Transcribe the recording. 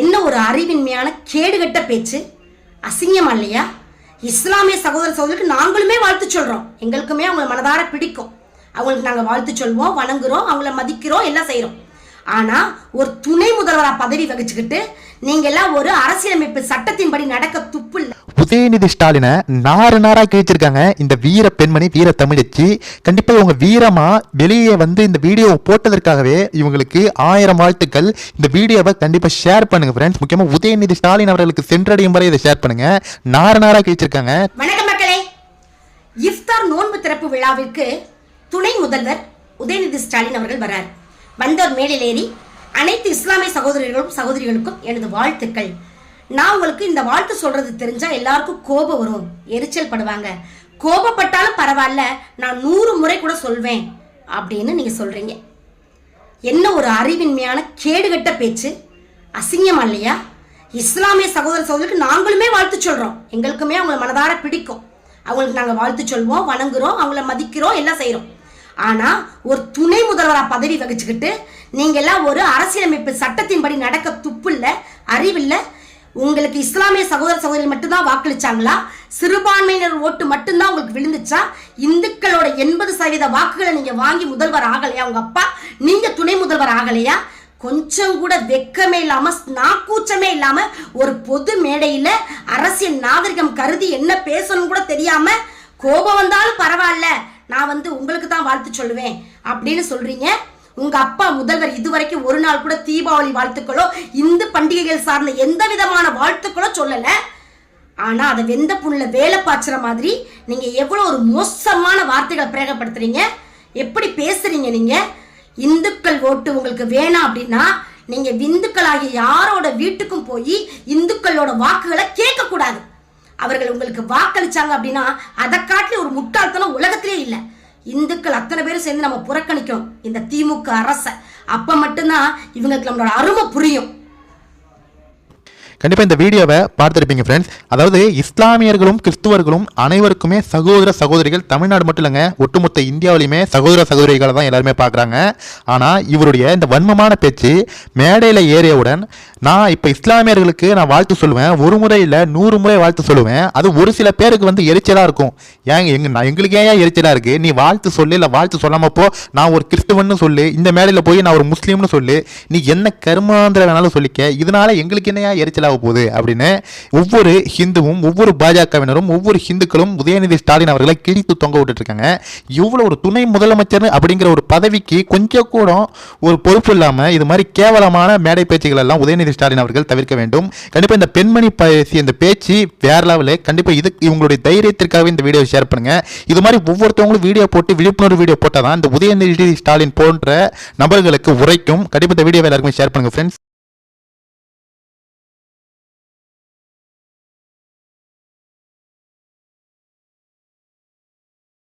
என்ன ஒரு அறிவின்மையான கேடுகட்ட பேச்சு? அசிங்கமா இல்லையா? இஸ்லாமிய சகோதர சகோதரிக்கு நாங்களுமே வாழ்த்து சொல்கிறோம் எங்களுக்குமே அவங்களை மனதார பிடிக்கும். அவங்களுக்கு நாங்கள் வாழ்த்து சொல்வோம் வணங்குறோம் அவங்கள மதிக்கிறோம் எல்லாம் செய்கிறோம் ஆனால் ஒரு துணை முதல்வராக பதவி வகிச்சுக்கிட்டு நீங்கள் எல்லாம் ஒரு அரசியலமைப்பு சட்டத்தின்படி நடக்க துப்பு இல்லை. உதயநிதி ஸ்டாலினை நாறு நாராக கிழிச்சிருக்காங்க. இந்த வீர பெண்மணி வீர தமிழச்சி. கண்டிப்பாக இவங்க வீரமாக வெளியே வந்து இந்த வீடியோ போட்டதற்காகவே இவங்களுக்கு ஆயிரம் வாழ்த்துக்கள். இந்த வீடியோவை கண்டிப்பாக ஷேர் பண்ணுங்கள் ஃப்ரெண்ட்ஸ் முக்கியமாக உதயநிதி ஸ்டாலின் அவர்களுக்கு சென்றடையும் வரை இதை ஷேர் பண்ணுங்கள் நாறு நாராக கிழிச்சிருக்காங்க. வணக்கம் மக்களே. இஃப்தார் நோன்பு திறப்பு விழாவிற்கு துணை முதல்வர் உதயநிதி ஸ்டாலின் அவர்கள் வரார். வந்தோர் மேலில் ஏறி அனைத்து இஸ்லாமிய சகோதரர்களும் சகோதரிகளுக்கும் எனது வாழ்த்துக்கள். நான் உங்களுக்கு இந்த வாழ்த்து சொல்றது தெரிஞ்சா எல்லாருக்கும் கோபம் வரும். எரிச்சல் படுவாங்க. கோபப்பட்டாலும் பரவாயில்ல நான் நூறு முறை கூட சொல்வேன் அப்படின்னு நீங்க சொல்றீங்க. என்ன ஒரு அறிவின்மையான கேடுகட்ட பேச்சு? அசிங்கமா இல்லையா? இஸ்லாமிய சகோதர சகோதரிக்கு நாங்களுமே வாழ்த்து சொல்றோம். எங்களுக்குமே அவங்கள மனதார பிடிக்கும். அவங்களுக்கு நாங்கள் வாழ்த்து சொல்வோம் வணங்குறோம் அவங்கள மதிக்கிறோம் எல்லாம் செய்கிறோம் ஆனால் ஒரு துணை முதல்வராக பதவி வகிச்சுக்கிட்டு நீங்கள் எல்லாம் ஒரு அரசியலமைப்பு சட்டத்தின்படி நடக்க துப்பு இல்லை அறிவில்லை உங்களுக்கு இஸ்லாமிய சகோதர சகோதரி மட்டும்தான் வாக்களிச்சாங்களா? சிறுபான்மையினர் ஓட்டு மட்டும்தான் உங்களுக்கு விழுந்துச்சா? இந்துக்களோட எண்பது சதவீத வாக்குகளை நீங்க வாங்கி முதல்வர் ஆகலையா உங்க அப்பா? நீங்க துணை முதல்வர் ஆகலையா? கொஞ்சம் கூட வெக்கமே இல்லாம நாக்கூச்சமே இல்லாம ஒரு பொது மேடையில அரசியல் நாகரிகம் கருதி என்ன பேசணும் கூட தெரியாம கோபம் வந்தாலும் பரவாயில்ல. நான் வந்து உங்களுக்கு தான் வாழ்த்து சொல்லுவேன். அப்படின்னு சொல்றீங்க. உங்க அப்பா முதல்வர் இதுவரைக்கும் ஒரு நாள் கூட தீபாவளி வாழ்த்துக்களோ இந்து பண்டிகைகள் சார்ந்த எந்த விதமான வாழ்த்துக்களோ சொல்லல. ஆனா அதை வெந்த புண்ணில் வேலை பாய்ச்சுற மாதிரி நீங்க எவ்வளோ ஒரு மோசமான வார்த்தைகளை பிரயோகப்படுத்துறீங்க? எப்படி பேசுறீங்க நீங்க? இந்துக்கள் ஓட்டு உங்களுக்கு வேணாம் அப்படின்னா நீங்க விந்துக்களாகிய யாரோட வீட்டுக்கும் போய் இந்துக்களோட வாக்குகளை கேட்க கூடாது அவர்கள் உங்களுக்கு வாக்களிச்சாங்க அப்படின்னா அதை காட்டி ஒரு முட்டாள்தனம் உலகத்திலே இல்லை. இந்துக்கள் அத்தனை பேரும் சேர்ந்து நம்ம புறக்கணிக்கணும். இந்த திமுக அரசை. அப்போ மட்டும்தான் இவங்களுக்கு நம்மளோட அருமை புரியும். கண்டிப்பாக இந்த வீடியோவை பார்த்துருப்பீங்க ஃப்ரெண்ட்ஸ் அதாவது இஸ்லாமியர்களும் கிறிஸ்துவர்களும் அனைவருக்குமே சகோதர சகோதரிகள் தமிழ்நாடு மட்டும் இல்லைங்க ஒட்டுமொத்த இந்தியாவிலையுமே சகோதர சகோதரிகளை தான் எல்லாருமே பார்க்குறாங்க. ஆனால் இவருடைய இந்த வன்மமான பேச்சு மேடையில் ஏறியவுடன் நான் இப்போ இஸ்லாமியர்களுக்கு நான் வாழ்த்து சொல்லுவேன் ஒரு முறை இல்லை நூறு முறை வாழ்த்து சொல்லுவேன் அது ஒரு சில பேருக்கு வந்து எரிச்சலாக இருக்கும். ஏங்க எங்க நான் எங்களுக்கு ஏன் எரிச்சலாக இருக்குது நீ வாழ்த்து சொல்லு இல்லை வாழ்த்து சொல்லாமல் போ நான் ஒரு கிறிஸ்துவன்னு சொல்லு இந்த மேடையில் போய் நான் ஒரு முஸ்லீம்னு சொல்லு நீ என்ன கருமாந்திர வேணாலும் சொல்லிக்க இதனால எங்களுக்கு என்னையா எரிச்சலாக போகுது அப்படின்னு ஒவ்வொரு ஹிந்துவும் ஒவ்வொரு பாஜகவினரும் ஒவ்வொரு ஹிந்துக்களும் உதயநிதி ஸ்டாலின் அவர்களை கிழித்து தொங்க விட்டுட்டு இருக்காங்க இவ்வளோ ஒரு துணை முதலமைச்சர் அப்படிங்கிற ஒரு பதவிக்கு கொஞ்சம் கூட ஒரு பொறுப்பு இல்லாமல் இது மாதிரி கேவலமான மேடை பேச்சுகள் எல்லாம் உதயநிதி ஸ்டாலின் அவர்கள் தவிர்க்க வேண்டும். கண்டிப்பாக இந்த பெண்மணி பேசிய இந்த பேச்சு வேற லெவலில் கண்டிப்பாக இது இவங்களுடைய தைரியத்திற்காகவே இந்த வீடியோ ஷேர் பண்ணுங்க. இது மாதிரி ஒவ்வொருத்தவங்களும் வீடியோ போட்டு விழிப்புணர்வு வீடியோ போட்டால் தான் இந்த உதயநிதி ஸ்டாலின் போன்ற நபர்களுக்கு உரைக்கும். கண்டிப்பாக இந்த வீடியோ எல்லாருக்குமே ஷேர் பண்ணுங்க ஃப்ரெண்ட்ஸ்